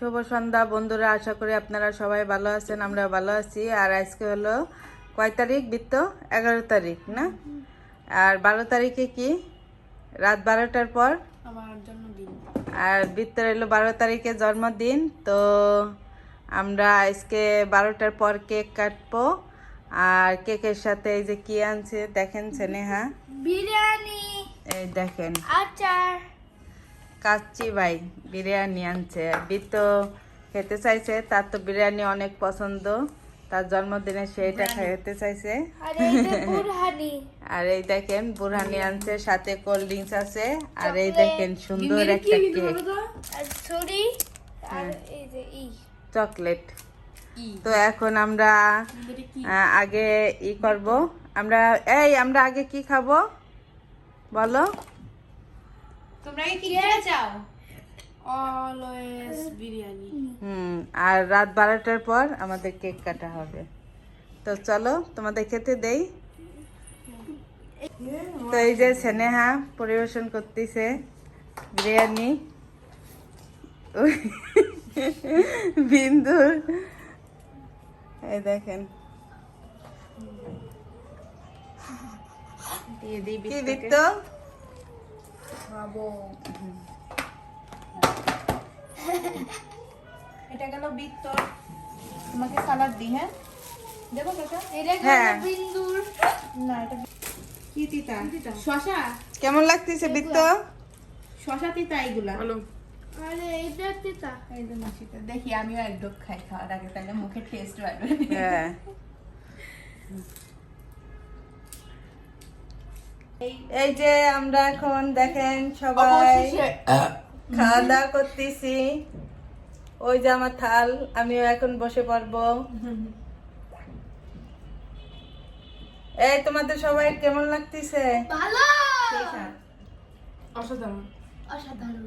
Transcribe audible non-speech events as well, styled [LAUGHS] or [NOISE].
শুভ সন্ধ্যা বন্ধুরা আশা করি আপনারা সবাই ভালো আছেন আমরা ভালো আছি। আর আজকে হলো কয় তারিখ বৃত্ত? এগারো তারিখ না? আর বারো তারিখে কি? রাত বারোটার পর? আর বৃত্তর এলো বারো তারিখে জন্মদিন তো আমরা আজকে বারোটার পর কেক কাটবো। আর কেকের সাথে এই যে কি আনছে দেখেন স্নেহা বিরিয়ানি এই দেখেন। আচার। কাচ্চি ভাই বিরিয়ানি আনছে। বৃত্ত খেতে চাইছে তার তো বিরিয়ানি অনেক পছন্দ। তার জন্মদিনে সেইটা খেতে চাইছে। আর এই [LAUGHS] দেখেন বুরহানি আনছে সাথে কোল্ড ড্রিঙ্কস আছে। আর এই দেখেন সুন্দর একটা কেক। হ্যাঁ। চকলেট। তো এখন আমরা আগে ই করব। আমরা এই আমরা আগে কি খাব? বলো। তোমরা কি খেতে চাও? অলওয়েজ বিরিয়ানি হুম। আর রাত বারোটার পর আমাদের কেক কাটা হবে। তো চলো তোমাদের খেতে দেই। তো এই যে স্নেহা পরিবেশন করতেছে বিরিয়ানি। ওই বিন্দুর এই দেখেন। বৃত্ত খাব। [LAUGHS] এটা গেল বৃত্ত তোমাকে সালাদ দিই হ্যাঁ? দেবো কাকা এটা হ্যাঁ। বিন্দুর। না এটা কি তিতা? শশা? কেমন লাগতেছে বৃত্ত শশা তিতা বলো আরে এটা তিতা। এই যে মাসিটা। দেখি আমিও এক ডোক খাই খাওয়ার আগে তাহলে মুখে টেস্ট বাড়বে হ্যাঁ। [LAUGHS] এই যে আমরা এখন দেখেন সবাই খাওয়া দাওয়া করতেছি। ওই যে আমার থাল আমিও এখন বসে পড়ব। এই তোমাদের সবাই কেমন লাগতেছে? ভালো! অসাধারণ। অসাধারণ।